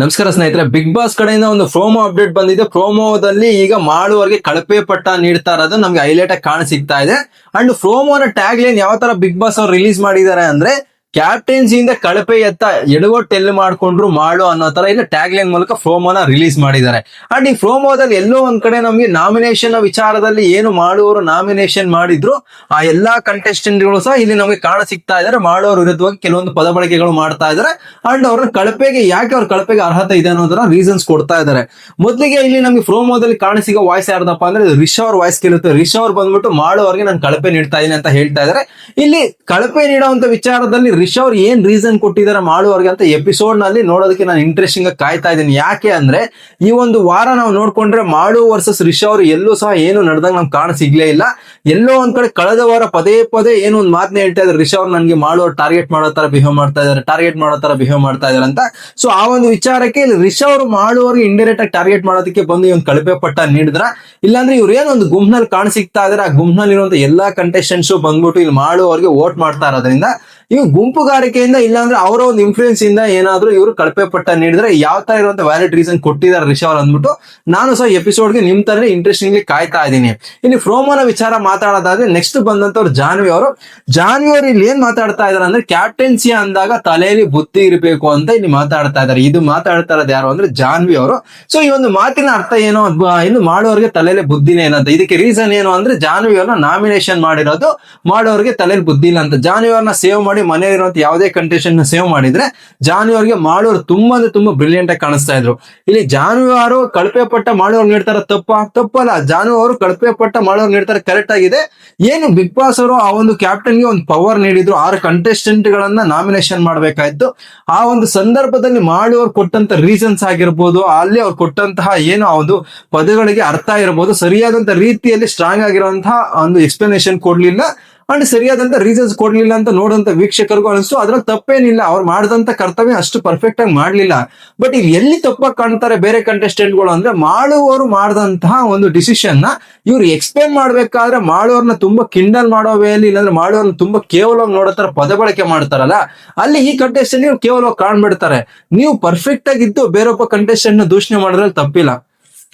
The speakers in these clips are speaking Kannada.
ನಮಸ್ಕಾರ ಸ್ನೇಹಿತರೆ ಬಿಗ್ ಬಾಸ್ ಕಡೆಯಿಂದ ಒಂದು ಪ್ರೋಮೋ ಅಪ್ಡೇಟ್ ಬಂದಿದೆ. ಪ್ರೋಮೋದಲ್ಲಿ ಈಗ ಮಾಡುವವರಿಗೆ ಕಳಪೆ ಪಟ್ಟ ನೀಡ್ತಾ ಇರೋದು ನಮ್ಗೆ ಹೈಲೈಟ್ ಆಗಿ ಕಾಣ ಸಿಗ್ತಾ ಇದೆ. ಅಂಡ್ ಪ್ರೋಮೋನ ಟ್ಯಾಗ್ ಲೈನ್ ಯಾವ ತರ ಬಿಗ್ ಬಾಸ್ ಅವ್ರು ರಿಲೀಸ್ ಮಾಡಿದ್ದಾರೆ ಅಂದ್ರೆ ಕ್ಯಾಪ್ಟನ್ಸಿಯಿಂದ ಕಳಪೆ ಎತ್ತ ಟೆಲ್ ಮಾಡ್ಕೊಂಡ್ರು ಮಾಡು ಅನ್ನೋ ತರ ಇಲ್ಲ ಟ್ಯಾಗ್ ಲೈನ್ ಮೂಲಕ ಫ್ರೋಮೋನ ರಿಲೀಸ್ ಮಾಡಿದ್ದಾರೆ. ಅಂಡ್ ಈ ಫ್ರೋಮೋದಲ್ಲಿ ಎಲ್ಲೋ ಒಂದ್ ಕಡೆ ನಮಗೆ ನಾಮಿನೇಷನ್ ವಿಚಾರದಲ್ಲಿ ಏನು ಮಾಡುವವರು ನಾಮಿನೇಷನ್ ಮಾಡಿದ್ರು, ಆ ಎಲ್ಲಾ ಕಂಟೆಸ್ಟೆಂಟ್ಗಳು ಸಹ ಇಲ್ಲಿ ನಮಗೆ ಕಾಣ ಸಿಗ್ತಾ ಇದ್ದಾರೆ. ಮಾಡೋರ ವಿರುದ್ಧವಾಗಿ ಕೆಲವೊಂದು ಪದ ಬಳಕೆಗಳು ಮಾಡ್ತಾ ಇದ್ದಾರೆ. ಅಂಡ್ ಅವ್ರ ಕಳಪೆಗೆ ಯಾಕೆ ಅವ್ರ ಕಳಪೆಗೆ ಅರ್ಹತೆ ಇದೆ ಅನ್ನೋದರ ರೀಸನ್ಸ್ ಕೊಡ್ತಾ ಇದ್ದಾರೆ. ಮೊದಲಿಗೆ ಇಲ್ಲಿ ನಮಗೆ ಫ್ರೋಮೋದಲ್ಲಿ ಕಾಣಿಸಿಗ ವಾಯ್ಸ್ ಯಾರ್ದಪ್ಪ ಅಂದ್ರೆ ರಿಷಾ ಅವ್ರ ವಾಯ್ಸ್ ಕೇಳುತ್ತೆ. ರಿಷಾ ಅವ್ರು ಬಂದ್ಬಿಟ್ಟು ಮಾಡೋರಿಗೆ ನಾನು ಕಳಪೆ ನೀಡ್ತಾ ಇದ್ದೀನಿ ಅಂತ ಹೇಳ್ತಾ ಇದ್ದಾರೆ. ಇಲ್ಲಿ ಕಳಪೆ ನೀಡುವಂತ ವಿಚಾರದಲ್ಲಿ ರಿಷ್ ಅವ್ರು ಏನ್ ರೀಸನ್ ಕೊಟ್ಟಿದ್ದಾರೆ ಮಾಡುವವರಿಗೆ ಅಂತ ಎಪಿಸೋಡ್ನಲ್ಲಿ ನೋಡೋದಕ್ಕೆ ನಾನು ಇಂಟ್ರೆಸ್ಟಿಂಗ್ ಆಗಿ ಕಾಯ್ತಾ ಇದ್ದೀನಿ. ಯಾಕೆ ಅಂದ್ರೆ ಈ ಒಂದು ವಾರ ನಾವು ನೋಡ್ಕೊಂಡ್ರೆ ಮಾಡು ವರ್ಸಸ್ ರಿಷ್ ಅವರು ಎಲ್ಲೂ ಸಹ ಏನು ನಡೆದಂಗ್ ನಮ್ಗೆ ಕಾಣ ಸಿಗ್ಲೇ ಇಲ್ಲ. ಎಲ್ಲೋ ಒಂದ್ ಕಡೆ ಕಳೆದ ವಾರ ಪದೇ ಪದೇ ಏನೋ ಒಂದು ಮಾತನ್ನ ಹೇಳ್ತಾ ಇದ್ದಾರೆ ರಿಷ್ ಅವ್ರು ನನ್ಗೆ ಮಾಡುವ ಟಾರ್ಗೆಟ್ ಮಾಡೋ ತರ ಬಿಹೇವ್ ಮಾಡ್ತಾ ಇದ್ದಾರೆ ಟಾರ್ಗೆಟ್ ಮಾಡೋ ತರ ಬಿಹೇವ್ ಮಾಡ್ತಾ ಇದ್ದಾರೆ ಅಂತ. ಸೊ ಆ ಒಂದು ವಿಚಾರಕ್ಕೆ ಇಲ್ಲಿ ರಿಷ್ ಅವರು ಮಾಡುವವ್ರಿಗೆ ಇಂಡೈರೆಕ್ಟ್ ಆಗಿ ಟಾರ್ಗೆಟ್ ಮಾಡೋದಕ್ಕೆ ಬಂದು ಈ ಕಳಪೆ ಪಟ್ಟ ನೀಡಿದ್ರ. ಇಲ್ಲಾಂದ್ರೆ ಇವ್ರು ಏನೋ ಒಂದು ಗುಂಪ್ನಲ್ಲಿ ಕಾಣ ಸಿಗ್ತಾ ಇದಾರೆ. ಆ ಗುಂಪ್ನಲ್ಲಿ ಇರುವಂತ ಎಲ್ಲಾ ಕಂಟೆಸ್ಟೆಂಟ್ಸ್ ಬಂದ್ಬಿಟ್ಟು ಇಲ್ಲಿ ಮಾಡುವವರಿಗೆ ವೋಟ್ ಮಾಡ್ತಾ ಇರೋದ್ರಿಂದ ಇವು ಗುಂಪುಗಾರಿಕೆಯಿಂದ ಇಲ್ಲಾಂದ್ರೆ ಅವರ ಒಂದು ಇನ್ಫ್ಲೂಯೆನ್ಸ್ ಇಂದ ಏನಾದ್ರೂ ಇವರು ಕಳಪೆ ಪಟ್ಟ ನೀಡಿದ್ರೆ ಯಾವ ತರ ಇರುವಂತ ವ್ಯಾಲಿಡ್ ರೀಸನ್ ಕೊಟ್ಟಿದ್ದಾರೆ ರಿಷಾ ಅವ್ರು ಅಂದ್ಬಿಟ್ಟು ನಾನು ಸಹ ಎಪಿಸೋಡ್ಗೆ ನಿಮ್ ತರ ಇಂಟ್ರೆಸ್ಟಿಂಗ್ಲಿ ಕಾಯ್ತಾ ಇದ್ದೀನಿ. ಇಲ್ಲಿ ಫ್ರೋಮೋನ ವಿಚಾರ ಮಾತಾಡೋದಾದ್ರೆ ನೆಕ್ಸ್ಟ್ ಬಂದಂತವ್ರು ಜಾನ್ವಿ ಅವರು. ಜಾನ್ವಿ ಅವರು ಇಲ್ಲಿ ಏನ್ ಮಾತಾಡ್ತಾ ಇದಾರೆ ಅಂದ್ರೆ ಕ್ಯಾಪ್ಟೆನ್ಸಿ ಅಂದಾಗ ತಲೆಯಲ್ಲಿ ಬುದ್ಧಿ ಇರಬೇಕು ಅಂತ ಇಲ್ಲಿ ಮಾತಾಡ್ತಾ ಇದಾರೆ. ಇದು ಮಾತಾಡ್ತಾ ಇರೋದು ಯಾರು ಅಂದ್ರೆ ಜಾನ್ವಿ ಅವರು. ಸೊ ಈ ಒಂದು ಮಾತಿನ ಅರ್ಥ ಏನು ಇನ್ನು ಮಾಡೋರಿಗೆ ತಲೆಯಲ್ಲಿ ಬುದ್ಧಿನೇ ಏನಂತ ಇದಕ್ಕೆ ರೀಸನ್ ಏನು ಅಂದ್ರೆ ಜಾನ್ವಿ ಅವ್ರನ್ನ ನಾಮಿನೇಷನ್ ಮಾಡಿರೋದು ಮಾಡೋರಿಗೆ ತಲೆಯಲ್ಲಿ ಬುದ್ಧಿ ಇಲ್ಲ ಅಂತ. ಜಾನ್ವಿ ಅವ್ರನ್ನ ಸೇವ್ ಮಾಡಿ ಮನೆಯಲ್ಲಿರುವಂತ ಯಾವುದೇ ಕಂಡೀಷನ್ನ ಸೇವ್ ಮಾಡಿದ್ರೆ ಜಾನುವಾರಿಗೆ ಮಾಡೋರು ತುಂಬಾ ಅಂದ್ರೆ ತುಂಬಾ ಬ್ರಿಲಿಯಂಟ್ ಆಗಿ ಕಾಣಿಸ್ತಾ ಇದ್ರು. ಇಲ್ಲಿ ಜಾನುವಾರು ಕಳಪೆ ಪಟ್ಟ ಮಾಡೋರು ನೀಡ್ತಾರ ತಪ್ಪ? ತಪ್ಪಲ್ಲ, ಜಾನುವಾರು ಕಳಪೆ ಪಟ್ಟ ಮಾಡೋರು ನೀಡ್ತಾರೆ ಕರೆಕ್ಟ್ ಆಗಿದೆ. ಏನು ಬಿಗ್ ಬಾಸ್ ಅವರು ಆ ಒಂದು ಕ್ಯಾಪ್ಟನ್ಗೆ ಒಂದು ಪವರ್ ನೀಡಿದ್ರು. ಆರು ಕಂಟೆಸ್ಟೆಂಟ್ ಗಳನ್ನ ನಾಮಿನೇಷನ್ ಮಾಡಬೇಕಾಯ್ತು. ಆ ಒಂದು ಸಂದರ್ಭದಲ್ಲಿ ಮಾಡುವವರು ಕೊಟ್ಟಂತ ರೀಸನ್ಸ್ ಆಗಿರ್ಬೋದು, ಅಲ್ಲಿ ಅವ್ರು ಕೊಟ್ಟಂತಹ ಏನು ಆ ಒಂದು ಪದಗಳಿಗೆ ಅರ್ಥ ಇರಬಹುದು ಸರಿಯಾದಂತ ರೀತಿಯಲ್ಲಿ ಸ್ಟ್ರಾಂಗ್ ಆಗಿರುವಂತಹ ಒಂದು ಎಕ್ಸ್ಪ್ಲನೇಷನ್ ಕೊಡ್ಲಿಲ್ಲ. ಅಂಡ್ ಸರಿಯಾದಂತ ರೀಸನ್ಸ್ ಕೊಡ್ಲಿಲ್ಲ ಅಂತ ನೋಡಂತ ವೀಕ್ಷಕರಿಗೂ ಅನಿಸ್ತು. ಅದ್ರಲ್ಲಿ ತಪ್ಪೇನಿಲ್ಲ. ಅವ್ರು ಮಾಡಿದಂತ ಕರ್ತವ್ಯ ಅಷ್ಟು ಪರ್ಫೆಕ್ಟ್ ಆಗಿ ಮಾಡ್ಲಿಲ್ಲ. ಬಟ್ ಇಲ್ಲಿ ಎಲ್ಲಿ ತಪ್ಪಾಗಿ ಕಾಣ್ತಾರೆ ಬೇರೆ ಕಂಟೆಸ್ಟೆಂಟ್ಗಳು ಅಂದ್ರೆ ಮಾಡುವವರು ಮಾಡಿದಂತಹ ಒಂದು ಡಿಸಿಷನ್ನ ಇವ್ರು ಎಕ್ಸ್ಪ್ಲೇನ್ ಮಾಡ್ಬೇಕಾದ್ರೆ ಮಾಡುವವ್ರನ್ನ ತುಂಬಾ ಕಿಂಡಲ್ ಮಾಡೋ ವೇಲಿ ಇಲ್ಲಾಂದ್ರೆ ಮಾಡುವವ್ರನ್ನ ತುಂಬಾ ಕೇವಲವಾಗಿ ನೋಡೋ ತರ ಪದ ಬಳಕೆ ಮಾಡ್ತಾರಲ್ಲ, ಅಲ್ಲಿ ಈ ಕಂಟೆಸ್ಟೆಂಟ್ ನೀವು ಕೇವಲವಾಗಿ ಕಾಣ್ಬಿಡ್ತಾರೆ. ನೀವು ಪರ್ಫೆಕ್ಟ್ ಆಗಿದ್ದು ಬೇರೊಬ್ಬ ಕಂಟೆಸ್ಟೆಂಟ್ನ ದೂಷಣೆ ಮಾಡಿದ್ರೆ ತಪ್ಪಿಲ್ಲ.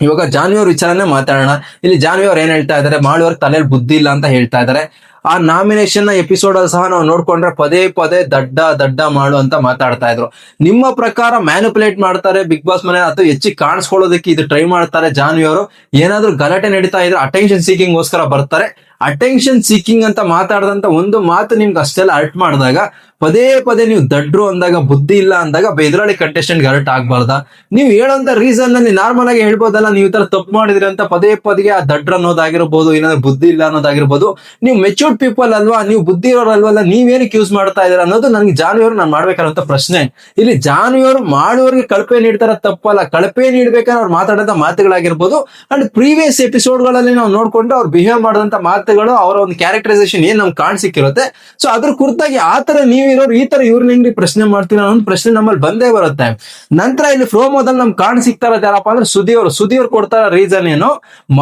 ಇವಾಗ ಜಾನ್ವಿ ವಿಚಾರನೆ ಮಾತಾಡೋಣ. ಇಲ್ಲಿ ಜಾನ್ವಿ ಅವ್ರು ಏನ್ ಹೇಳ್ತಾ ಇದಾರೆ? ಮಾಡುವವ್ರ ತಲೆಯಲ್ಲಿ ಬುದ್ಧಿ ಇಲ್ಲ ಅಂತ ಹೇಳ್ತಾ ಇದಾರೆ. ಆ ನಾಮಿನೇಷನ್ ಎಪಿಸೋಡ್ ಅಲ್ಲಿ ಸಹ ನಾವು ನೋಡ್ಕೊಂಡ್ರೆ ಪದೇ ಪದೇ ದಡ್ಡ ದಡ್ಡ ಮಾಡು ಅಂತ ಮಾತಾಡ್ತಾ ಇದ್ರು. ನಿಮ್ಮ ಪ್ರಕಾರ ಮ್ಯಾನುಪುಲೇಟ್ ಮಾಡ್ತಾರೆ ಬಿಗ್ ಬಾಸ್ ಮನೆ ಅದು ಹೆಚ್ಚಿಗೆ ಕಾಣಿಸ್ಕೊಳ್ಳೋದಕ್ಕೆ ಇದು ಟ್ರೈ ಮಾಡ್ತಾರೆ ಜಾನ್ವಿ ಅವರು? ಏನಾದ್ರೂ ಗಲಾಟೆ ನಡೀತಾ ಇದ್ರೆ ಅಟೆನ್ಷನ್ ಸೀಕಿಂಗ್ ಗೋಸ್ಕರ ಬರ್ತಾರೆ. ಅಟೆನ್ಷನ್ ಸೀಕಿಂಗ್ ಅಂತ ಮಾತಾಡದಂತ ಒಂದು ಮಾತು ನಿಮ್ಗೆ ಅಷ್ಟೆಲ್ಲ ಅರ್ಟ್ ಮಾಡಿದಾಗ, ಪದೇ ಪದೇ ನೀವು ದಡ್ರು ಅಂದಾಗ, ಬುದ್ಧಿ ಇಲ್ಲ ಅಂದಾಗ ಬೆದರಾಳಿ ಕಂಟೆಸ್ಟೆಂಟ್ ಅರ್ಟ್ ಆಗ್ಬಾರ್ದ. ನೀವು ಹೇಳೋಂತ ರೀಸನ್ನಲ್ಲಿ ನಾರ್ಮಲ್ ಆಗಿ ಹೇಳ್ಬೋದಲ್ಲ, ನೀವು ತರ ತಪ್ಪು ಮಾಡಿದ್ರಿ ಅಂತ ಪದೇ ಪದೇ ಆ ದಡ್ರ ಅನ್ನೋದಾಗಿರ್ಬೋದು, ಏನಾದ್ರು ಬುದ್ಧಿ ಇಲ್ಲ ಅನ್ನೋದಾಗಿರ್ಬೋದು, ನೀವು ಮೆಚೂರ್ಡ್ ಪೀಪಲ್ ಅಲ್ವಾ, ನೀವು ಬುದ್ಧಿ ಅಲ್ವಲ್ಲ ನೀವೇನಕ್ಕೆ ಯೂಸ್ ಮಾಡ್ತಾ ಇದೀರ ಅನ್ನೋದು ನನಗೆ ಜಾನ್ವಿಯವರು ನಾನು ಮಾಡ್ಬೇಕಾದಂತ ಪ್ರಶ್ನೆ. ಇಲ್ಲಿ ಜಾನ್ವಿಯವರು ಮಾಡುವವರಿಗೆ ಕಳಪೆ ನೀಡ್ತಾರ ತಪ್ಪಲ್ಲ, ಕಳಪೆ ನೀಡ್ಬೇಕಾದ್ರೆ ಅವ್ರು ಮಾತಾಡಿದ ಮಾತುಗಳಾಗಿರ್ಬೋದು ಅಂಡ್ ಪ್ರೀವಿಯಸ್ ಎಪಿಸೋಡ್ಗಳಲ್ಲಿ ನಾವು ನೋಡ್ಕೊಂಡು ಅವ್ರು ಬಿಹೇವ್ ಮಾಡಿದಂತ ಮಾತುಗಳು ಅವರ ಒಂದು ಕ್ಯಾರೆಕ್ಟರೈಸೇಷನ್ ಏನ್ ನಮ್ಗೆ ಕಾಣಿಸಿಕ್ಕಿರುತ್ತೆ. ಸೊ ಅದ್ರ ಕುರಿತಾಗಿ ಆ ತರ ಇರೋರು ಈ ತರ ಇವ್ರನ್ನ ಹೆಂಗ್ರಿ ಪ್ರಶ್ನೆ ಮಾಡ್ತೀರ ಅನ್ನೋ ಪ್ರಶ್ನೆ ನಮ್ಮಲ್ಲಿ ಬಂದೇ ಬರುತ್ತೆ. ನಂತರ ಇಲ್ಲಿ ಪ್ರೋಮೋದಲ್ಲಿ ನಮ್ಗೆ ಕಾಣ ಸಿಗ್ತಾ ಇರೋದು ಯಾರಪ್ಪ ಅಂದ್ರೆ ಸುದಿ ಅವರು ಸುದಿ ಅವ್ರು ಕೊಡ್ತಾರ ರೀಸನ್ ಏನು?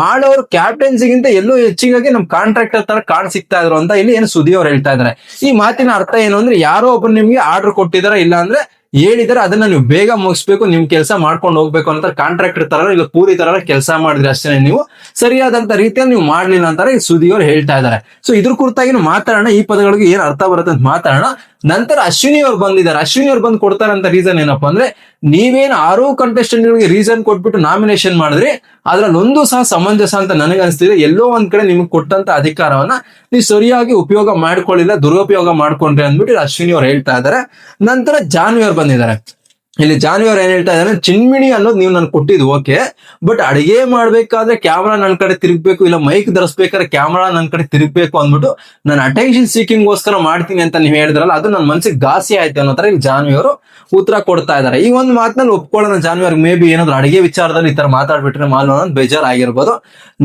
ಮಾಡೋರು ಕ್ಯಾಪ್ಟನ್ಸಿಗಿಂತ ಎಲ್ಲೂ ಹೆಚ್ಚಿಗಾಗಿ ನಮ್ ಕಾಂಟ್ರಾಕ್ಟರ್ ತರ ಕಾಣ ಸಿಗ್ತಾ ಇದ್ರು ಅಂತ ಇಲ್ಲಿ ಏನು ಸುದಿ ಅವ್ರು ಹೇಳ್ತಾ ಇದಾರೆ. ಈ ಮಾತಿನ ಅರ್ಥ ಏನು ಅಂದ್ರೆ ಯಾರೋ ಒಬ್ರು ನಿಮ್ಗೆ ಆರ್ಡರ್ ಕೊಟ್ಟಿದಾರ ಇಲ್ಲ ಅಂದ್ರೆ ಹೇಳಿದ್ರೆ ಅದನ್ನ ನೀವು ಬೇಗ ಮುಗಿಸ್ಬೇಕು, ನಿಮ್ ಕೆಲಸ ಮಾಡ್ಕೊಂಡು ಹೋಗ್ಬೇಕು ಅಂತ ಕಾಂಟ್ರಾಕ್ಟರ್ ತರ ಇಲ್ಲ ಕೂಲಿ ತರ ಕೆಲಸ ಮಾಡಿದ್ರೆ ಅಷ್ಟೇ ನೀವು ಸರಿಯಾದಂತ ರೀತಿಯಲ್ಲಿ ನೀವು ಮಾಡ್ಲಿಲ್ಲ ಅಂತಾರೆ ಸುದಿಯವರು ಹೇಳ್ತಾ ಇದ್ದಾರೆ. ಸೊ ಇದ್ರ ಕುರಿತಾಗಿ ಮಾತಾಡೋಣ, ಈ ಪದಗಳಿಗೆ ಏನ್ ಅರ್ಥ ಬರುತ್ತೆ ಅಂತ ಮಾತಾಡೋಣ. ನಂತರ ಅಶ್ವಿನಿ ಅವ್ರು ಬಂದಿದ್ದಾರೆ. ಅಶ್ವಿನಿ ಅವ್ರು ಬಂದು ಕೊಡ್ತಾರಂತ ರೀಸನ್ ಏನಪ್ಪಾ ಅಂದ್ರೆ, ನೀವೇನು ಆರು ಕಂಟೆಸ್ಟೆಂಟ್ ಗಳಿಗೆ ರೀಸನ್ ಕೊಟ್ಬಿಟ್ಟು ನಾಮಿನೇಷನ್ ಮಾಡಿದ್ರೆ, ಅದ್ರಲ್ಲಿ ಒಂದು ಸಹ ಸಮಂಜಸ ಅಂತ ನನಗೆ ಅನಿಸ್ತಿದೆ. ಎಲ್ಲೋ ಒಂದ್ ಕಡೆ ನಿಮ್ಗೆ ಕೊಟ್ಟಂತ ಅಧಿಕಾರವನ್ನ ನೀವು ಸರಿಯಾಗಿ ಉಪಯೋಗ ಮಾಡ್ಕೊಳ್ಳಿಲ್ಲ, ದುರುಪಯೋಗ ಮಾಡ್ಕೊಂಡ್ರಿ ಅಂದ್ಬಿಟ್ಟು ಅಶ್ವಿನಿ ಅವ್ರು ಹೇಳ್ತಾ ಇದ್ದಾರೆ. ನಂತರ ಜಾನ್ವಿ ಅವ್ರು ಬಂದಿದ್ದಾರೆ. ಇಲ್ಲಿ ಜಾನ್ವಿ ಅವ್ರು ಏನ್ ಹೇಳ್ತಾ ಇದ್ದಾರೆ ಚಿನ್ಮಿಣಿ ಅನ್ನೋದು ನೀವು ನನ್ಗೆ ಕೊಟ್ಟಿದ್ದು ಓಕೆ ಬಟ್ ಅಡಿಗೆ ಮಾಡ್ಬೇಕಾದ್ರೆ ಕ್ಯಾಮ್ರಾ ನನ್ನ ಕಡೆ ತಿರುಗ್ಬೇಕು, ಇಲ್ಲ ಮೈಕ್ ಧರಿಸ್ಬೇಕಾದ್ರೆ ಕ್ಯಾಮ್ರಾ ನನ್ನ ಕಡೆ ತಿರುಗ್ಬೇಕು ಅಂದ್ಬಿಟ್ಟು ನಾನು ಅಟೆನ್ಷನ್ ಸೀಕಿಂಗ್ ಗೋಸ್ಕರ ಮಾಡ್ತೀನಿ ಅಂತ ನೀವು ಹೇಳಿದ್ರಲ್ಲ, ಅದು ನನ್ನ ಮನ್ಸಿಗೆ ಘಾಸಿ ಆಯ್ತು ಅನ್ನೋ ತರ ಇಲ್ಲಿ ಜಾನ್ವಿ ಅವರು ಉತ್ತರ ಕೊಡ್ತಾ ಇದ್ದಾರೆ ಈ ಒಂದು ಮಾತನ್ನ ಒಪ್ಕೊಳ್ಳೋಣ ಜಾನ್ವಿ ಅವ್ರಿಗೆ ಮೇ ಬಿ ಏನಾದ್ರು ಅಡಿಗೆ ವಿಚಾರದಲ್ಲಿ ಈ ತರ ಮಾತಾಡ್ಬಿಟ್ರೆ ಮಾಲ್ ಅನ್ನೋದು ಬೇಜಾರಾಗಿರ್ಬೋದು.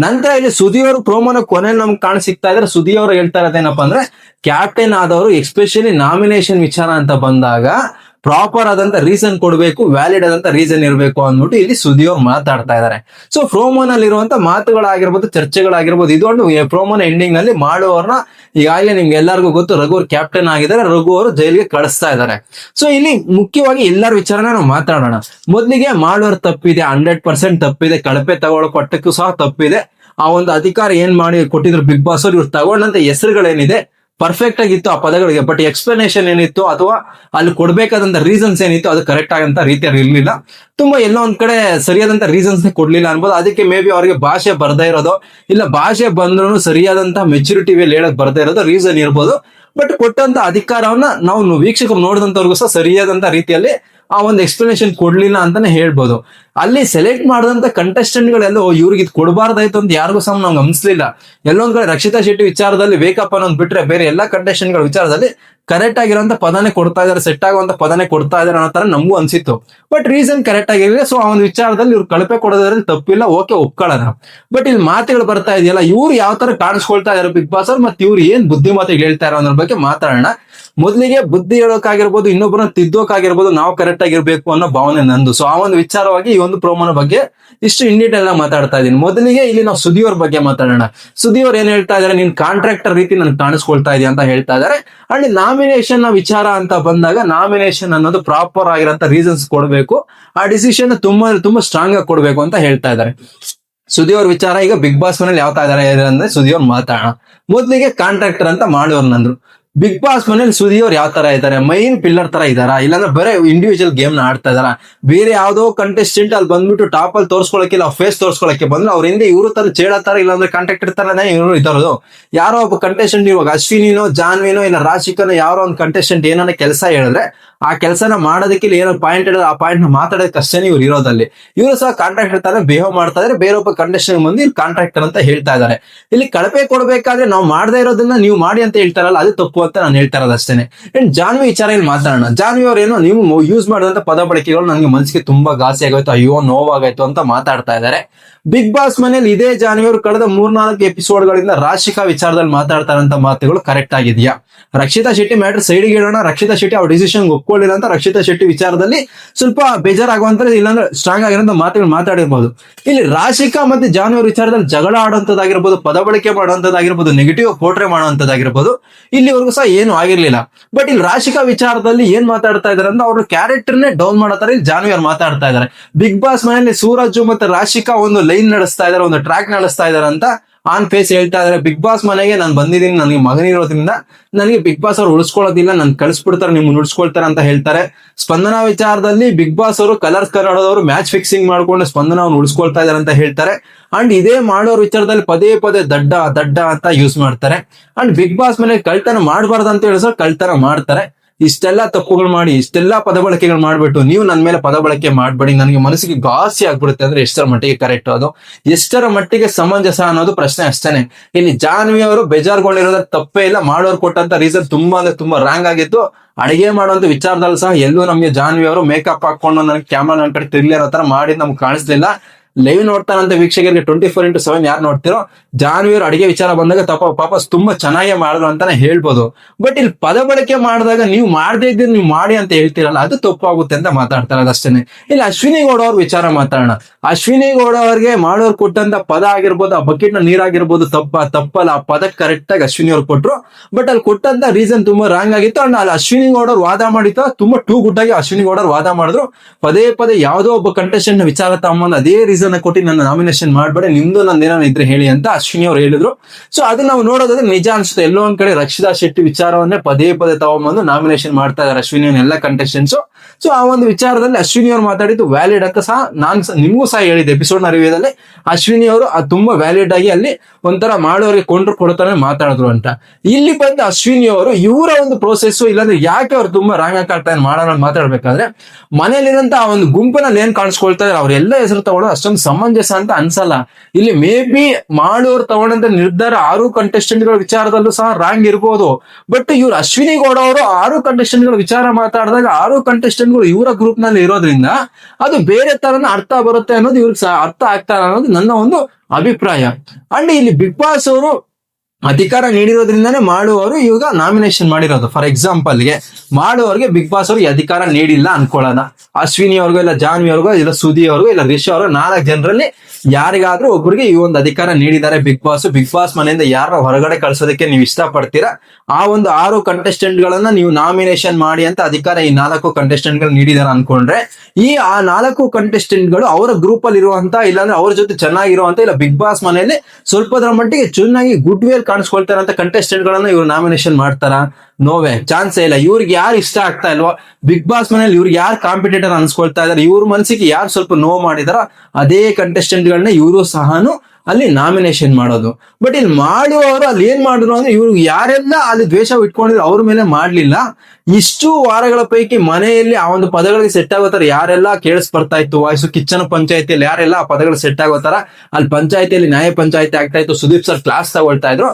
ನಂತರ ಇಲ್ಲಿ ಸುದಿಯವರು ಪ್ರೋಮೋನ ಕೊನೆಯಲ್ಲಿ ನಮ್ಗೆ ಕಾಣ ಸಿಗ್ತಾ ಇದ್ರೆ. ಸುದಿಯವರು ಹೇಳ್ತಾ ಇರೋದೇನಪ್ಪ ಅಂದ್ರೆ ಕ್ಯಾಪ್ಟನ್ ಆದವರು ಎಸ್ಪೆಷಲಿ ನಾಮಿನೇಷನ್ ವಿಚಾರ ಅಂತ ಬಂದಾಗ ಪ್ರಾಪರ್ ಆದಂತ ರೀಸನ್ ಕೊಡಬೇಕು ವ್ಯಾಲಿಡ್ ಆದಂತ ರೀಸನ್ ಇರಬೇಕು ಅಂದ್ಬಿಟ್ಟು ಇಲ್ಲಿ ಸುದಿಯೋ ಮಾತಾಡ್ತಾ ಇದ್ದಾರೆ ಸೊ ಪ್ರೋಮೋನಲ್ಲಿ ಇರುವಂತ ಮಾತುಗಳಾಗಿರ್ಬೋದು, ಚರ್ಚೆಗಳಾಗಿರ್ಬೋದು ಒಂದು ಪ್ರೋಮೋನ ಎಂಡಿಂಗ್ನಲ್ಲಿ ಮಾಡುವವ್ರನ್ನ ಈಗಾಗಲೇ ನಿಮ್ಗೆ ಎಲ್ಲರಿಗೂ ಗೊತ್ತು, ರಘು ಅವ್ರು ಕ್ಯಾಪ್ಟನ್ ಆಗಿದ್ದಾರೆ, ರಘು ಅವರು ಜೈಲಿಗೆ ಕಳಿಸ್ತಾ ಇದ್ದಾರೆ ಸೊ ಇಲ್ಲಿ ಮುಖ್ಯವಾಗಿ ಎಲ್ಲರ ವಿಚಾರನ ನಾವು ಮಾತಾಡೋಣ. ಮೊದಲಿಗೆ ಮಾಡೋರ್ ತಪ್ಪಿದೆ ಹಂಡ್ರೆಡ್ ಪರ್ಸೆಂಟ್ ತಪ್ಪಿದೆ, ಕಳಪೆ ತಗೊಳ್ಳೋ ಕೊಟ್ಟಕ್ಕೂ ಸಹ ತಪ್ಪಿದೆ. ಆ ಒಂದು ಅಧಿಕಾರ ಏನ್ ಮಾಡಿ ಕೊಟ್ಟಿದ್ರು ಬಿಗ್ ಬಾಸ್ ಅವ್ರು ಇವ್ರು ತಗೊಂಡಂತ ಹೆಸರುಗಳೇನಿದೆ ಪರ್ಫೆಕ್ಟ್ ಆಗಿತ್ತು ಆ ಪದಗಳಿಗೆ ಬಟ್ ಎಕ್ಸ್ಪ್ಲನೇಷನ್ ಏನಿತ್ತು ಅಥವಾ ಅಲ್ಲಿ ಕೊಡ್ಬೇಕಾದಂತ ರೀಸನ್ಸ್ ಏನಿತ್ತು, ಅದು ಕರೆಕ್ಟ್ ಆಗಂತ ರೀತಿಯಲ್ಲಿ ಇರಲಿಲ್ಲ. ತುಂಬಾ ಎಲ್ಲೋ ಒಂದ್ ಕಡೆ ಸರಿಯಾದಂತ ರೀಸನ್ಸ್ ಕೊಡ್ಲಿಲ್ಲ ಅನ್ಬೋದು. ಅದಕ್ಕೆ ಮೇ ಬಿ ಅವ್ರಿಗೆ ಭಾಷೆ ಬರ್ದೇ ಇರೋದು, ಇಲ್ಲ ಭಾಷೆ ಬಂದ್ರು ಸರಿಯಾದಂತ ಮೆಚುರಿಟಿ ವೇಲ್ ಹೇಳಕ್ ಬರ್ದೇ ಇರೋದು ರೀಸನ್ ಇರ್ಬೋದು. ಬಟ್ ಕೊಟ್ಟಂತ ಅಧಿಕಾರವನ್ನ ನಾವು ವೀಕ್ಷಕರು ನೋಡಿದಂತವ್ರಿಗೂ ಸಹ ಸರಿಯಾದಂತ ರೀತಿಯಲ್ಲಿ ಆ ಒಂದು ಎಕ್ಸ್ಪ್ಲನೇಷನ್ ಕೊಡ್ಲಿಲ್ಲ ಅಂತಾನೆ ಹೇಳ್ಬೋದು. ಅಲ್ಲಿ ಸೆಲೆಕ್ಟ್ ಮಾಡಿದಂತ ಕಂಟೆಸ್ಟೆಂಟ್ ಗಳೆಲ್ಲೋ ಇವ್ರಿಗೆ ಇದು ಕೊಡಬಾರ್ದಾಯ್ತು ಅಂತ ಯಾರಿಗೂ ಸಹ ನಮ್ಗೆ ಅನ್ಸ್ಲಿಲ್ಲ ಎಲ್ಲೊಂದ್ ಕಡೆ ರಕ್ಷಿತಾ ಶೆಟ್ಟಿ ವಿಚಾರದಲ್ಲಿ ವೇಕಪ್ ಅನ್ನೋದು ಬಿಟ್ರೆ ಬೇರೆ ಎಲ್ಲಾ ಕಂಟೆಸ್ಟೆಂಟ್ಗಳ ವಿಚಾರದಲ್ಲಿ ಕರೆಕ್ಟ್ ಆಗಿರೋಂತ ಪದನೇ ಕೊಡ್ತಾ ಇದಾರೆ ಸೆಟ್ ಆಗುವಂತ ಪದನೇ ಕೊಡ್ತಾ ಇದಾರೆ ಅನ್ನೋ ತರ ನಮಗೂ ಅನ್ಸಿತ್ತು. ಬಟ್ ರೀಸನ್ ಕರೆಕ್ಟ್ ಆಗಿರಲಿಲ್ಲ ಸೊ ಆ ಒಂದು ವಿಚಾರದಲ್ಲಿ ಇವ್ರು ಕಳಪೆ ಕೊಡೋದ್ರಲ್ಲಿ ತಪ್ಪಿಲ್ಲ, ಓಕೆ, ಒಪ್ಕೊಳ್ಳೋಣ. ಬಟ್ ಇಲ್ಲಿ ಮಾತುಗಳು ಬರ್ತಾ ಇದೆಯಲ್ಲ, ಇವ್ರು ಯಾವ ತರ ಕಾಣಿಸ್ಕೊಳ್ತಾ ಇದಾರೆ ಬಿಗ್ ಬಾಸ್ ಅವ್ರು ಮತ್ತೆ ಇವ್ರು ಏನ್ ಬುದ್ಧಿಮಾತಿಗೆ ಹೇಳ್ತಾ ಇರೋ ಅನ್ನೋ ಬಗ್ಗೆ ಮಾತಾಡೋಣ. ಮೊದಲಿಗೆ ಬುದ್ಧಿ ಹೇಳೋಕಾಗಿರ್ಬೋದು, ಇನ್ನೊಬ್ಬರನ್ನ ತಿದ್ದೋಕಾಗಿರ್ಬೋದು ನಾವು ಕರೆಕ್ಟ್ ಆಗಿರ್ಬೇಕು ಅನ್ನೋ ಭಾವನೆ ನಂದು. ಸೊ ಆ ಒಂದು ವಿಚಾರವಾಗಿ ಈ ಒಂದು ಪ್ರೋಮೋನ ಬಗ್ಗೆ ಇಷ್ಟು ಇನ್ ಡೀಟೇಲ್ ಮಾತಾಡ್ತಾ ಇದ್ದೀನಿ. ಮೊದಲಿಗೆ ಇಲ್ಲಿ ನಾವು ಸುದಿಯೋರ್ ಬಗ್ಗೆ ಮಾತಾಡೋಣ. ಸುದಿಯೋರ್ ಏನ್ ಹೇಳ್ತಾ ಇದಾರೆ? ನೀನ್ ಕಾಂಟ್ರಾಕ್ಟರ್ ರೀತಿ ನನ್ ಕಾಣಿಸ್ಕೊಳ್ತಾ ಇದೆಯಾ ಅಂತ ಹೇಳ್ತಾ ಇದಾರೆ. ಅಲ್ಲಿ ನಾಮಿನೇಷನ್ನ ವಿಚಾರ ಅಂತ ಬಂದಾಗ ನಾಮಿನೇಷನ್ ಅನ್ನೋದು ಪ್ರಾಪರ್ ಆಗಿರೋಂತ ರೀಸನ್ಸ್ ಕೊಡಬೇಕು. ಆ ಡಿಸಿಷನ್ ತುಂಬಾ ತುಂಬಾ ಸ್ಟ್ರಾಂಗ್ ಆಗಿ ಕೊಡಬೇಕು ಅಂತ ಹೇಳ್ತಾ ಇದಾರೆ. ಸುದಿಯೋರ್ ವಿಚಾರ ಈಗ ಬಿಗ್ ಬಾಸ್ ಮನೇಲಿ ಯಾವ ತರ ಇದೆ ಅಂದ್ರೆ ಸುದಿಯೋರ್ ಮಾತಾಡೋಣ. ಮೊದಲಿಗೆ ಕಾಂಟ್ರಾಕ್ಟರ್ ಅಂತ ಮಾಡೋರ್ ನಂದ್ರು. ಬಿಗ್ ಬಾಸ್ ಮನೇಲಿ ಸುದಿಯೋರ್ ಯಾವ ತರ ಇದಾರೆ? ಮೈನ್ ಪಿಲ್ಲರ್ ತರ ಇದಾರ? ಇಲ್ಲಾಂದ್ರೆ ಬರೀ ಇಂಡಿವಿಜುವಲ್ ಗೇಮ್ನ ಆಡ್ತಾ ಇದಾರ? ಬೇರೆ ಯಾವ್ದೋ ಕಂಟೆಸ್ಟೆಂಟ್ ಅಲ್ಲಿ ಬಂದ್ಬಿಟ್ಟು ಟಾಪ್ ಅಲ್ಲಿ ತೋರ್ಸ್ಕೊಳಕ್ಕಿಲ್ಲ ಫೇಸ್ ತೋರ್ಸ್ಕೊಳಕ್ಕೆ ಬಂದ್ರೆ ಅವ್ರ ಹಿಂದೆ ಇವರು ತರ ಚೇಳ ತರ ಇಲ್ಲಾಂದ್ರೆ ಕಾಂಟ್ಯಾಕ್ಟ್ ತರನೇ ಇವರು ಇದರದು ಯಾರೋ ಒಬ್ಬ ಕಂಟೆಸ್ಟೆಂಟ್ ಇವಾಗ ಅಶ್ವಿನಿನೋ, ಜಾನ್ವಿನೋ ಇಲ್ಲ ರಾಶಿಕನೋ ಯಾರೋ ಒಂದು ಕಂಟೆಸ್ಟೆಂಟ್ ಏನಾರ ಕೆಲಸ ಹೇಳಿದ್ರೆ ಆ ಕೆಲಸನ ಮಾಡೋದಕ್ಕೆ ಇಲ್ಲಿ ಏನೋ ಪಾಯಿಂಟ್ ಹೇಳಿದ್ರೆ ಆ ಪಾಯಿಂಟ್ನ ಮಾತಾಡೋದಕ್ಕಷ್ಟೇ ಇವ್ರು ಇರೋದಲ್ಲಿ. ಇವರು ಸಹ ಕಾಂಟ್ರಾಕ್ಟರ್ ಇರ್ತಾರೆ ಬಿಹೇವ್ ಮಾಡ್ತಾ ಇದ್ರೆ ಬೇರೊಬ್ಬ ಕಂಟೆಸ್ಟೆಂಟ್ ಬಂದು ಇಲ್ಲಿ ಕಾಂಟ್ರಾಕ್ಟರ್ ಅಂತ ಹೇಳ್ತಾ ಇದ್ದಾರೆ ಇಲ್ಲಿ ಕಳಪೆ ಕೊಡ್ಬೇಕಾದ್ರೆ ನಾವು ಮಾಡದೇ ಇರೋದನ್ನ ನೀವು ಮಾಡಿ ಅಂತ ಹೇಳ್ತಾರಲ್ಲ, ಅದು ತಪ್ಪು. ಅಂತ ನಾನು ಹೇಳ್ತಾ ಇರೋದು ಅಷ್ಟೇನೆ ಅಂಡ್ ಜಾನ್ವಿ ವಿಚಾರ ಇಲ್ಲಿ ಮಾತಾಡೋಣ? ಜಾನ್ವಿ ಅವ್ರೇನೋ ನೀವು ಯೂಸ್ ಮಾಡಿದಂತ ಪದ ಬಳಕೆಗಳು ನನಗೆ ಮನಸ್ಸಿಗೆ ತುಂಬಾ ಘಾಸಿ ಆಗೋಯ್ತು ಅಯ್ಯೋ ನೋವಾಗಾಯ್ತು ಅಂತ ಮಾತಾಡ್ತಾ ಇದ್ದಾರೆ. ಬಿಗ್ ಬಾಸ್ ಮನೇಲಿ ಇದೇ ಜಾನ್ವಿಯವರು ಕಳೆದ ಮೂರ್ನಾಲ್ಕು ಎಪಿಸೋಡ್ ಗಳಿಂದ ರಾಶಿಕಾ ವಿಚಾರದಲ್ಲಿ ಮಾತಾಡ್ತಾರಂತ ಮಾತುಗಳು ಕರೆಕ್ಟ್ ಆಗಿದೆಯಾ? ರಕ್ಷಿತಾ ಶೆಟ್ಟಿ ಮ್ಯಾಟರ್ ಸೈಡ್ಗೆ ಇಡೋಣ ರಕ್ಷಿತಾ ಶೆಟ್ಟಿ ಅವ್ರ ಡಿಸಿಷನ್ ಒಪ್ಕೊಳ್ಳಿಲ್ಲ ಅಂತ ರಕ್ಷಿತಾ ಶೆಟ್ಟಿ ವಿಚಾರದಲ್ಲಿ ಸ್ವಲ್ಪ ಬೇಜಾರಾಗುವಂತ ಇಲ್ಲಾಂದ್ರೆ ಸ್ಟ್ರಾಂಗ್ ಆಗಿರೋ ಮಾತುಗಳು ಮಾತಾಡಿರ್ಬೋದು. ಇಲ್ಲಿ ರಾಶಿಕಾ ಮತ್ತೆ ಜಾನ್ವಿಯರ್ ವಿಚಾರದಲ್ಲಿ ಜಗಳ ಆಡುವಂತದಾಗಿರ್ಬೋದು ಪದ ಬಳಕೆ ಮಾಡುವಂತದಾಗಿರ್ಬೋದು ನೆಗೆಟಿವ್ ಪೋಟ್ರೆ ಮಾಡುವಂತದಾಗಿರ್ಬೋದು ಇಲ್ಲಿವರೆಗೂ ಸಹ ಏನು ಆಗಿರ್ಲಿಲ್ಲ. ಬಟ್ ಇಲ್ಲಿ ರಾಶಿಕಾ ವಿಚಾರದಲ್ಲಿ ಏನ್ ಮಾತಾಡ್ತಾ ಇದಾರೆ ಅಂದ್ರೆ ಅವ್ರ ಕ್ಯಾರೆಕ್ಟರ್ನೇ ಡೌನ್ ಮಾಡತಾರೆ ಇಲ್ಲಿ ಜಾನ್ವಿಯರ್ ಮಾತಾಡ್ತಾ ಇದಾರೆ. ಬಿಗ್ ಬಾಸ್ ಮನೆಯಲ್ಲಿ ಸೂರಜ್ ಮತ್ತೆ ರಾಶಿಕಾ ಒಂದು ಲೈನ್ ನಡೆಸ್ತಾ ಇದಾರೆ, ಒಂದು ಟ್ರ್ಯಾಕ್ ನಡೆಸ್ತಾ ಇದಾರೆ ಅಂತ ಆನ್ ಫೇಸ್ ಹೇಳ್ತಾ ಇದಾರೆ. ಬಿಗ್ ಬಾಸ್ ಮನೆಗೆ ನಾನು ಬಂದಿದ್ದೀನಿ, ನನಗೆ ಮಗನಿರೋದ್ರಿಂದ ನನಗೆ ಬಿಗ್ ಬಾಸ್ ಅವ್ರು ಉಳಿಸ್ಕೊಳ್ಳೋದಿಲ್ಲ, ನನ್ ಕಳಿಸ್ಬಿಡ್ತಾರೆ ನಿಮ್ಗೆ ಉಳಿಸ್ಕೊಳ್ತಾರೆ ಅಂತ ಹೇಳ್ತಾರೆ. ಸ್ಪಂದನ ವಿಚಾರದಲ್ಲಿ ಬಿಗ್ ಬಾಸ್ ಅವರು ಕಲರ್ಸ್ ಕನ್ನಡದವರು ಮ್ಯಾಚ್ ಫಿಕ್ಸಿಂಗ್ ಮಾಡ್ಕೊಂಡು ಸ್ಪಂದನ ಅವ್ರು ಉಳಿಸ್ಕೊಳ್ತಾ ಇದಾರೆ ಅಂತ ಹೇಳ್ತಾರೆ. ಅಂಡ್ ಇದೇ ಮಾಡೋರ್ ವಿಚಾರದಲ್ಲಿ ಪದೇ ಪದೇ ದಡ್ಡ ದಡ್ಡ ಅಂತ ಯೂಸ್ ಮಾಡ್ತಾರೆ. ಅಂಡ್ ಬಿಗ್ ಬಾಸ್ ಮನೆ ಕಳ್ತನ ಮಾಡಬಾರ್ದು ಅಂತ ಹೇಳಿದ್ರೆ ಕಳ್ತನ ಮಾಡ್ತಾರೆ. ಇಷ್ಟೆಲ್ಲ ತಪ್ಪುಗಳು ಮಾಡಿ, ಇಷ್ಟೆಲ್ಲ ಪದ ಬಳಕೆಗಳು ಮಾಡ್ಬಿಟ್ಟು ನೀವು ನನ್ನ ಮೇಲೆ ಪದ ಬಳಕೆ ಮಾಡ್ಬೇಡಿ, ನನಗೆ ಮನಸ್ಸಿಗೆ ಘಾಸಿ ಆಗ್ಬಿಡುತ್ತೆ ಅಂದ್ರೆ ಎಷ್ಟರ ಮಟ್ಟಿಗೆ ಕರೆಕ್ಟ್ ಅದು? ಎಷ್ಟರ ಮಟ್ಟಿಗೆ ಸಮಂಜಸ ಅನ್ನೋದು ಪ್ರಶ್ನೆ ಅಷ್ಟೇನೆ. ಇಲ್ಲಿ ಜಾನ್ವಿ ಅವರು ಬೇಜಾರ್ಗೊಂಡಿರೋದ್ರ ತಪ್ಪೇ ಇಲ್ಲ, ಮಾಡೋರು ಕೊಟ್ಟಂತ ರೀಸನ್ ತುಂಬಾ ಅಂದ್ರೆ ತುಂಬಾ ರಾಂಗ್ ಆಗಿತ್ತು. ಅಡಿಗೆ ಮಾಡುವಂತ ವಿಚಾರದಲ್ಲಿ ಸಹ ಎಲ್ಲೂ ನಮಗೆ ಜಾನ್ವಿ ಅವರು ಮೇಕಪ್ ಹಾಕೊಂಡು ನನಗೆ ಕ್ಯಾಮ್ರಾ ನನ್ನ ಕಡೆ ತಿರ್ಲಿ ಅನ್ನೋ ತರ ಮಾಡಿ ನಮ್ಗೆ ಕಾಣಿಸ್ಲಿಲ್ಲ. ಲೈವ್ ನೋಡ್ತಾನಂತ ವೀಕ್ಷಕರಿಗೆ ಟ್ವೆಂಟಿ ಫೋರ್ ಇಂಟು ಸೆವೆನ್ ಯಾರು ನೋಡ್ತಿರೋ ಜಾನ್ವೀರ್ ಅಡಿಗೆ ವಿಚಾರ ಬಂದಾಗ ತಪ್ಪ, ಪಾಪ ತುಂಬಾ ಚೆನ್ನಾಗೇ ಮಾಡಿದ್ರು ಅಂತಾನೆ ಹೇಳ್ಬೋದು. ಬಟ್ ಇಲ್ಲಿ ಪದ ಬಳಕೆ ಮಾಡಿದಾಗ ನೀವು ಮಾಡದೇ ಇದ್ರೆ ನೀವು ಮಾಡಿ ಅಂತ ಹೇಳ್ತೀರಲ್ಲ, ಅದು ತಪ್ಪಾಗುತ್ತೆ ಅಂತ ಮಾತಾಡ್ತಾರೆ ಅದಷ್ಟೇನೆ ಇಲ್ಲಿ ಅಶ್ವಿನಿ ಗೌಡ ಅವ್ರ ವಿಚಾರ ಮಾತಾಡೋಣ. ಅಶ್ವಿನಿ ಗೌಡ ಅವ್ರಿಗೆ ಮಾಡೋರ್ ಕೊಟ್ಟಂತ ಪದ ಆಗಿರ್ಬೋದು, ಆ ಬಕೆಟ್ನ ನೀರಾಗಿರ್ಬೋದು, ತಪ್ಪ, ತಪ್ಪಲ್ಲ, ಆ ಪದ ಕರೆಕ್ಟ್ ಆಗಿ ಅಶ್ವಿನಿ ಅವ್ರು ಕೊಟ್ರು. ಬಟ್ ಅಲ್ಲಿ ಕೊಟ್ಟಂತ ರೀಸನ್ ತುಂಬಾ ರಾಂಗ್ ಆಗಿತ್ತು. ಅಂಡ್ ಅಲ್ಲಿ ಅಶ್ವಿನಿ ಗೌಡ ವಾದ ಮಾಡಿತ್ತು ತುಂಬಾ ಟೂ ಗುಡ್ ಆಗಿ ಅಶ್ವಿನಿ ಗೌಡ ವಾದ ಮಾಡಿದ್ರು. ಪದೇ ಪದೇ ಯಾವುದೋ ಒಬ್ಬ ಕಂಟೆಸ್ಟೆಂಟ್ ವಿಚಾರ ತಮ್ಮನ್ನ ಅದೇ ರೀಸನ್ ಕೊಟ್ಟು ನನ್ನ ನಾಮಿನೇಷನ್ ಮಾಡಬೇಡಿ, ನಿಮ್ದು ನನ್ನ ಏನೋ ಇದ್ರೆ ಹೇಳಿ ಅಂತ ಅಶ್ವಿನಿ ಅವ್ರು ಹೇಳಿದ್ರು. ಸೊ ಅದನ್ನ ನಾವು ನೋಡೋದಾದ್ರೆ ನಿಜ ಅನ್ಸುತ್ತೆ. ಎಲ್ಲೋ ಒಂದ್ ಕಡೆ ರಕ್ಷಿತಾ ಶೆಟ್ಟಿ ವಿಚಾರವನ್ನೇ ಪದೇ ಪದೇ ತಗೊಂಬಂದು ನಾಮಿನೇಷನ್ ಮಾಡ್ತಾ ಇದಾರೆ ಅಶ್ವಿನಿ ಎಲ್ಲ ಕಂಟೆಸ್ಟೆಂಟ್ಸ್ ಸೊ ಆ ಒಂದು ವಿಚಾರದಲ್ಲಿ ಅಶ್ವಿನಿ ಅವರು ಮಾತಾಡಿದ್ದು ವ್ಯಾಲಿಡ್ ಅಂತ ಸಹ ನಾನು ನಿಮಗೂ ಸಹ ಹೇಳಿದ್ದೆ ಎಪಿಸೋಡ್ನ ರಿವ್ಯೂದಲ್ಲಿ ಅಶ್ವಿನಿ ಅವರು ತುಂಬಾ ವ್ಯಾಲಿಡ್ ಆಗಿ ಅಲ್ಲಿ ಒಂಥರ ಮಾಡೋರಿಗೆ ಕೊಂಡ್ರು ಕೊಡ್ತಾನೆ ಮಾತಾಡಿದ್ರು ಅಂತ. ಇಲ್ಲಿ ಬಂದ ಅಶ್ವಿನಿ ಅವರು ಇವರ ಒಂದು ಪ್ರೋಸೆಸ್ ಇಲ್ಲಾಂದ್ರೆ ಯಾಕೆ ಅವ್ರು ತುಂಬಾ ರಾಂಗ್ ಆಗ್ತಾ ಮಾಡೋಣ ಮಾತಾಡ್ಬೇಕಾದ್ರೆ ಮನೇಲಿರಂತ ಆ ಒಂದು ಗುಂಪಿನಲ್ಲಿ ಏನ್ ಕಾಣಿಸ್ಕೊಳ್ತಾ ಇದ್ರೆ ಅವ್ರೆಲ್ಲ ಹೆಸರು ತಗೊಳ್ಳೋ ಅಷ್ಟೊಂದು ಸಮಂಜಸ ಅಂತ ಅನ್ಸಲ್ಲ. ಇಲ್ಲಿ ಮೇ ಬಿ ಮಾಡೋರು ತಗೊಂಡಂತ ನಿರ್ಧಾರ ಆರು ಕಂಟೆಸ್ಟೆಂಟ್ಗಳ ವಿಚಾರದಲ್ಲೂ ಸಹ ರಾಂಗ್ ಇರ್ಬೋದು. ಬಟ್ ಇವ್ರು ಅಶ್ವಿನಿ ಗೌಡ ಅವರು ಆರು ಕಂಟೆಸ್ಟೆಂಟ್ಗಳ ವಿಚಾರ ಮಾತಾಡಿದಾಗ ಆರು contestant ಗಳು ಇವರ ಗ್ರೂಪ್ನಲ್ಲಿ ಇರೋದ್ರಿಂದ ಅದು ಬೇರೆ ತರನ ಅರ್ಥ ಬರುತ್ತೆ ಅನ್ನೋದು ಇವ್ರಿಗೆ ಅರ್ಥ ಆಗ್ತಾರ ಅನ್ನೋದು ನನ್ನ ಒಂದು ಅಭಿಪ್ರಾಯ. ಅಂಡ್ ಇಲ್ಲಿ ಬಿಗ್ ಬಾಸ್ ಅವರು ಅಧಿಕಾರ ನೀಡಿರೋದ್ರಿಂದಾನೇ ಮಾಡುವವರು ಇವಾಗ ನಾಮಿನೇಷನ್ ಮಾಡಿರೋದು. ಫಾರ್ ಎಕ್ಸಾಂಪಲ್ಗೆ ಮಾಡುವವರಿಗೆ ಬಿಗ್ ಬಾಸ್ ಅವ್ರಿಗೆ ಅಧಿಕಾರ ನೀಡಿಲ್ಲ ಅನ್ಕೊಳ್ಳೋಣ. ಅಶ್ವಿನಿ ಅವ್ರಿಗೂ ಇಲ್ಲ ಜಾನ್ವಿ ಅವ್ರಿಗೂ ಇಲ್ಲ ಸುದಿ ಅವ್ರಿಗೂ ಇಲ್ಲ ರಿಷ್ ಅವ್ರಿಗೂ ನಾಲ್ಕು ಜನರಲ್ಲಿ ಯಾರಿಗಾದ್ರೂ ಒಬ್ಬರಿಗೆ ಈ ಒಂದು ಅಧಿಕಾರ ನೀಡಿದ್ದಾರೆ. ಬಿಗ್ ಬಾಸ್ ಬಿಗ್ ಬಾಸ್ ಮನೆಯಿಂದ ಯಾರನ್ನ ಹೊರಗಡೆ ಕಳ್ಸೋದಕ್ಕೆ ನೀವು ಇಷ್ಟ ಪಡ್ತೀರಾ ಆ ಒಂದು ಆರು ಕಂಟೆಸ್ಟೆಂಟ್ ಗಳನ್ನ ನೀವು ನಾಮಿನೇಷನ್ ಮಾಡಿ ಅಂತ ಅಧಿಕಾರ ಈ ನಾಲ್ಕು ಕಂಟೆಸ್ಟೆಂಟ್ಗಳು ನೀಡಿದಾರೆ ಅನ್ಕೊಂಡ್ರೆ, ಈ ಆ ನಾಲ್ಕು ಕಂಟೆಸ್ಟೆಂಟ್ಗಳು ಅವರ ಗ್ರೂಪ್ ಅಲ್ಲಿ ಇರುವಂತ ಇಲ್ಲಾಂದ್ರೆ ಅವ್ರ ಜೊತೆ ಚೆನ್ನಾಗಿರುವಂತ ಇಲ್ಲ ಬಿಗ್ ಬಾಸ್ ಮನೆಯಲ್ಲಿ ಸ್ವಲ್ಪದ್ರ ಮಟ್ಟಿಗೆ ಚೆನ್ನಾಗಿ ಗುಡ್ ವೇಲ್ ಕಾಣಿಸ್ಕೊಳ್ತಾರಂತ ಕಂಟೆಸ್ಟೆಂಟ್ ಗಳನ್ನ ಇವರು ನಾಮಿನೇಷನ್ ಮಾಡ್ತಾರ? ನೋವೇ ಚಾನ್ಸೇ ಇಲ್ಲ. ಇವ್ರಿಗೆ ಯಾರು ಇಷ್ಟ ಆಗ್ತಾ ಇಲ್ವೋ ಬಿಗ್ ಬಾಸ್ ಮನೇಲಿ ಇವ್ರಿಗೆ ಯಾರು ಕಾಂಪಿಟೇಟರ್ ಅನ್ಸ್ಕೊಳ್ತಾ ಇದಾರೆ, ಇವ್ರ ಮನಸ್ಸಿಗೆ ಯಾರು ಸ್ವಲ್ಪ ನೋವು ಮಾಡಿದಾರ ಅದೇ ಕಂಟೆಸ್ಟೆಂಟ್ ಗಳನ್ನ ಇವರು ಸಹನು ಅಲ್ಲಿ ನಾಮಿನೇಷನ್ ಮಾಡೋದು. ಬಟ್ ಇಲ್ಲಿ ಮಾಡುವವರು ಅಲ್ಲಿ ಏನ್ ಮಾಡಿದ್ರು ಅಂದ್ರೆ ಇವ್ರು ಯಾರೆಲ್ಲ ಅಲ್ಲಿ ದ್ವೇಷ ಇಟ್ಕೊಂಡಿದ್ರು ಅವ್ರ ಮೇಲೆ ಮಾಡ್ಲಿಲ್ಲ. ಇಷ್ಟು ವಾರಗಳ ಪೈಕಿ ಮನೆಯಲ್ಲಿ ಆ ಒಂದು ಪದಗಳಿಗೆ ಸೆಟ್ ಆಗೋತಾರ ಯಾರೆಲ್ಲ ಕೇಳಿಸ್ ಬರ್ತಾ ಇತ್ತು ವಾಯ್ಸು ಕಿಚ್ಚನ ಪಂಚಾಯತಿಯಲ್ಲಿ ಯಾರೆಲ್ಲ ಆ ಪದಗಳು ಸೆಟ್ ಆಗೋತಾರ ಅಲ್ಲಿ ಪಂಚಾಯತಿಯಲ್ಲಿ ನ್ಯಾಯ ಪಂಚಾಯತಿ ಆಗ್ತಾ ಇತ್ತು, ಸುದೀಪ್ ಸರ್ ಕ್ಲಾಸ್ ತಗೊಳ್ತಾ ಇದ್ರು.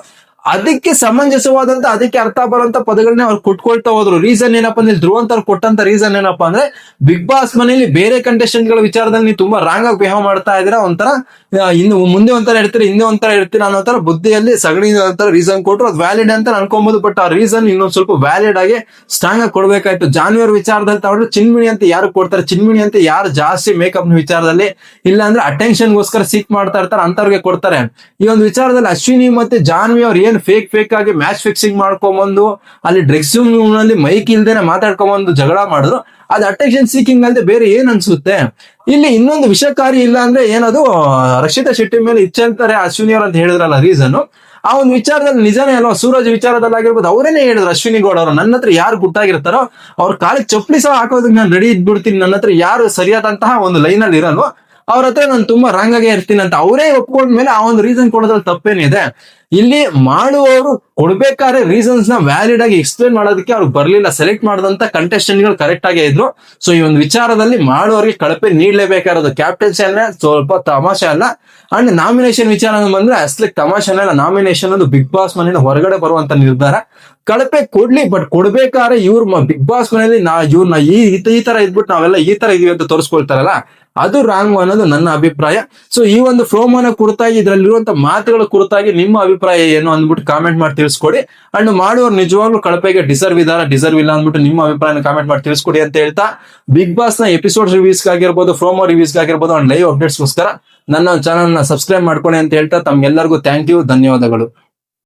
ಅದಕ್ಕೆ ಸಮಂಜಸವಾದಂತ, ಅದಕ್ಕೆ ಅರ್ಥ ಬರುವಂತ ಪದಗಳನ್ನ ಅವ್ರು ಕೊಟ್ಕೊಳ್ತಾ ಹೋದ್ರು. ರೀಸನ್ ಏನಪ್ಪಾ ಅಂದ್ರೆ ಧ್ರುವಂತ ಅವ್ರು ಕೊಟ್ಟಂತ ರೀಸನ್ ಏನಪ್ಪಾ ಅಂದ್ರೆ ಬಿಗ್ ಬಾಸ್ ಮನೆಯಲ್ಲಿ ಬೇರೆ ಕಂಟೆಸ್ಟೆಂಟ್ಗಳ ವಿಚಾರದಲ್ಲಿ ನೀವು ತುಂಬಾ ರಾಂಗ್ ಆಗಿ ಬಿಹೇವ್ ಮಾಡ್ತಾ ಇದೀರಾ ಒಂಥರ ಇನ್ನು ಮುಂದೆ ಒಂಥರ ಇರ್ತೀರಿ, ಹಿಂದೆ ಒಂಥರ ಇರ್ತೀರ ಅನ್ನೋ ತರ ಬುದ್ಧಿಯಲ್ಲಿ ಸಗಣಿ ಒಂಥರ ರೀಸನ್ ಕೊಟ್ರು, ಅದು ವ್ಯಾಲಿಡ್ ಅಂತ ಅನ್ಕೊಬಹುದು ಬಟ್ ಆ ರೀಸನ್ ಇನ್ನೊಂದ್ ಸ್ವಲ್ಪ ವ್ಯಾಲಿಡ್ ಆಗಿ ಸ್ಟ್ರಾಂಗ್ ಆಗಿ ಕೊಡ್ಬೇಕಾಯ್ತು. ಜಾನ್ವರ್ ವಿಚಾರದಲ್ಲಿ ತಗೊಂಡ್ರೆ ಚಿನ್ಮಿಣಿ ಅಂತ ಯಾರು ಕೊಡ್ತಾರೆ, ಚಿನ್ಮಿಣಿ ಅಂತ ಯಾರು ಜಾಸ್ತಿ ಮೇಕಪ್ ವಿಚಾರದಲ್ಲಿ ಇಲ್ಲ ಅಂದ್ರೆ ಅಟೆನ್ಷನ್ ಗೋಸ್ಕರ ಸೀಕ್ ಮಾಡ್ತಾ ಇರ್ತಾರೆ, ಅಂತವ್ರಿಗೆ ಕೊಡ್ತಾರೆ. ಈ ಒಂದು ವಿಚಾರದಲ್ಲಿ ಅಶ್ವಿನಿ ಮತ್ತೆ ಜಾನ್ವಿ ಅವ್ರು ಫೇಕ್ ಫೇಕ್ ಆಗಿ ಮ್ಯಾಚ್ ಫಿಕ್ಸಿಂಗ್ ಮಾಡ್ಕೊಂಬಂದು, ಅಲ್ಲಿ ಡ್ರೆಸ್ನಲ್ಲಿ ಮೈಕ್ ಇಲ್ದೇನೆ ಮಾತಾಡ್ಕೊಂಬಂದು ಜಗಳ ಮಾಡಿದ್ರು, ಅದು ಅಟೆನ್ಷನ್ ಸೀಕಿಂಗ್ ಅಲ್ಲದೆ ಬೇರೆ ಏನ್ ಅನ್ಸುತ್ತೆ? ಇಲ್ಲಿ ಇನ್ನೊಂದು ವಿಷಕಾರಿ ಇಲ್ಲ ಅಂದ್ರೆ ಏನದು, ರಕ್ಷಿತಾ ಶೆಟ್ಟಿ ಮೇಲೆ ಇಚ್ಛಂತಾರೆ ಅಶ್ವಿನಿ ಅವ್ರು ಅಂತ ಹೇಳಿದ್ರಲ್ಲ ರೀಸನ್ ಆ ಒಂದು ವಿಚಾರದಲ್ಲಿ ನಿಜನೇ ಅಲ್ವಾ? ಸೂರಜ್ ವಿಚಾರದಲ್ಲಿ ಆಗಿರ್ಬೋದು, ಅವರೇನೆ ಹೇಳಿದ್ರು ಅಶ್ವಿನಿ ಗೌಡ ಅವರು, ನನ್ನ ಹತ್ರ ಯಾರು ಗುಟ್ಟಾಗಿರ್ತಾರೋ, ಅವ್ರ ಕಾಲಿಗೆ ಚಪ್ಪಲಿ ಸಹ ಹಾಕೋದಕ್ಕೆ ನಾನು ರೆಡಿ ಇದ್ಬಿಡ್ತೀನಿ, ನನ್ನ ಹತ್ರ ಯಾರು ಸರಿಯಾದಂತಹ ಒಂದು ಲೈನ್ ಅಲ್ಲಿ ಇರಲ್ವೋ ಅವ್ರ ಹತ್ರ ನಾನು ತುಂಬಾ ರಾಂಗ್ ಆಗೇ ಇರ್ತೀನಿ ಅಂತ ಅವರೇ ಒಪ್ಕೊಂಡ್ಮೇಲೆ ಆ ಒಂದು ರೀಸನ್ ಕೊಡೋದ್ರಲ್ಲಿ ತಪ್ಪೇನಿದೆ. ಇಲ್ಲಿ ಮಾಡುವವರು ಕೊಡ್ಬೇಕಾದ್ರೆ ರೀಸನ್ಸ್ನ ವ್ಯಾಲಿಡ್ ಆಗಿ ಎಕ್ಸ್ಪ್ಲೇನ್ ಮಾಡೋದಕ್ಕೆ ಅವ್ರಿಗೆ ಬರ್ಲಿಲ್ಲ ಸೆಲೆಕ್ಟ್ ಮಾಡಿದಂತ ಕಂಟೆಸ್ಟೆಂಟ್ಗಳು ಕರೆಕ್ಟ್ ಆಗೇ ಇದ್ರು. ಸೊ ಈ ಒಂದು ವಿಚಾರದಲ್ಲಿ ಮಾಡುವವರಿಗೆ ಕಳಪೆ ನೀಡ್ಲೇಬೇಕಾಗಿರೋದು ಕ್ಯಾಪ್ಟನ್ಸಿ ಅಂದ್ರೆ ಸ್ವಲ್ಪ ತಮಾಷೆ ಅಲ್ಲ. ಅಂಡ್ ನಾಮಿನೇಷನ್ ವಿಚಾರ ಬಂದ್ರೆ ಅಸ್ಲಿಕ್ ತಮಾಷೆ ಅಲ್ಲ ನಾಮಿನೇಷನ್ ಅದು ಬಿಗ್ ಬಾಸ್ ಮನೆಯಿಂದ ಹೊರಗಡೆ ಬರುವಂತ ನಿರ್ಧಾರ. ಕಳಪೆ ಕೊಡ್ಲಿ ಬಟ್ ಕೊಡ್ಬೇಕಾದ್ರೆ ಇವ್ರ ಬಿಗ್ ಬಾಸ್ ಮನೆಯಲ್ಲಿ ನಾ ಇವ್ರನ್ನ ಈ, ಈ- ತರ ಇದ್ಬಿಟ್ಟು ನಾವೆಲ್ಲ ಈ ತರ ಇದೀವಿ ಅಂತ ತೋರಿಸ್ಕೊಳ್ತಾರಲ್ಲ, ಅದು ರಾಂಗ್ ಅನ್ನೋದು ನನ್ನ ಅಭಿಪ್ರಾಯ. ಸೊ ಈ ಒಂದು ಫ್ರೋಮೋನ ಕುರಿತಾಗಿ ಇದರಲ್ಲಿರುವಂತ ಮಾತುಗಳ ಕುರಿತಾಗಿ ನಿಮ್ಮ ಅಭಿಪ್ರಾಯ ಏನು ಅಂದ್ಬಿಟ್ಟು ಕಾಮೆಂಟ್ ಮಾಡಿ ತಿಳಿಸ್ಕೊಡಿ. ಅಂಡ್ ಮಾಡುವವ್ರು ನಿಜವಾಗ್ಲೂ ಕಳಪೆಗೆ ಡಿಸರ್ವ್ ಇದಾರ ಡಿಸರ್ವ್ ಇಲ್ಲ ಅಂದ್ಬಿಟ್ಟು ನಿಮ್ಮ ಅಭಿಪ್ರಾಯನ ಕಾಮೆಂಟ್ ಮಾಡಿ ತಿಳಿಸ್ಕೊಡಿ ಅಂತ ಹೇಳ್ತಾ ಬಿಗ್ ಬಾಸ್ನ ಎಪಿಸೋಡ್ ರಿವ್ಯೂಸ್ ಆಗಿರ್ಬೋದು ಪ್ರೋಮೋ ರಿವ್ಯೂಸ್ ಆಗಿರ್ಬೋದು ಅಂಡ್ ಲೈವ್ ಅಪ್ಡೇಟ್ಸ್ಗೋಸ್ಕರ ನನ್ನ ಚಾನಲ್ನ ಸಬ್ಸ್ಕ್ರೈಬ್ ಮಾಡ್ಕೊಳ್ಳಿ ಅಂತ ಹೇಳ್ತಾ, ತಮ್ಗೆಲ್ಲರಿಗೂ ಥ್ಯಾಂಕ್ ಯು ಧನ್ಯವಾದಗಳು.